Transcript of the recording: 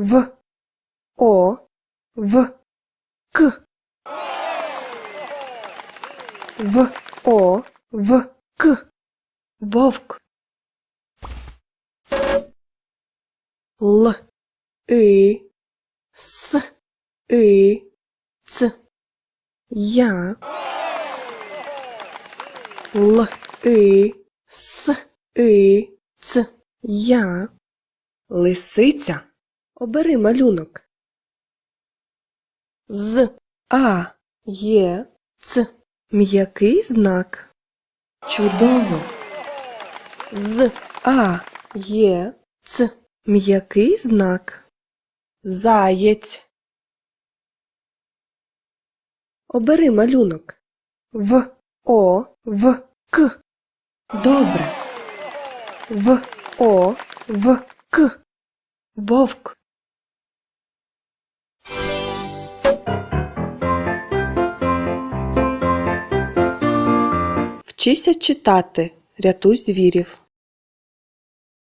В, О, В, К. В, О, В, К. Вовк. Л, И, С, И, Ц. Я. Л, И, С, И, Ц. Я. Лисиця. Обери малюнок. З, А, Є, Ц. М'який знак. Чудово. З, А, Є, Ц. М'який знак. Заєць. Обери малюнок. В, О, В, К. Добре. В, О, В, К. Вовк. Вчися читати. Рятуй звірів.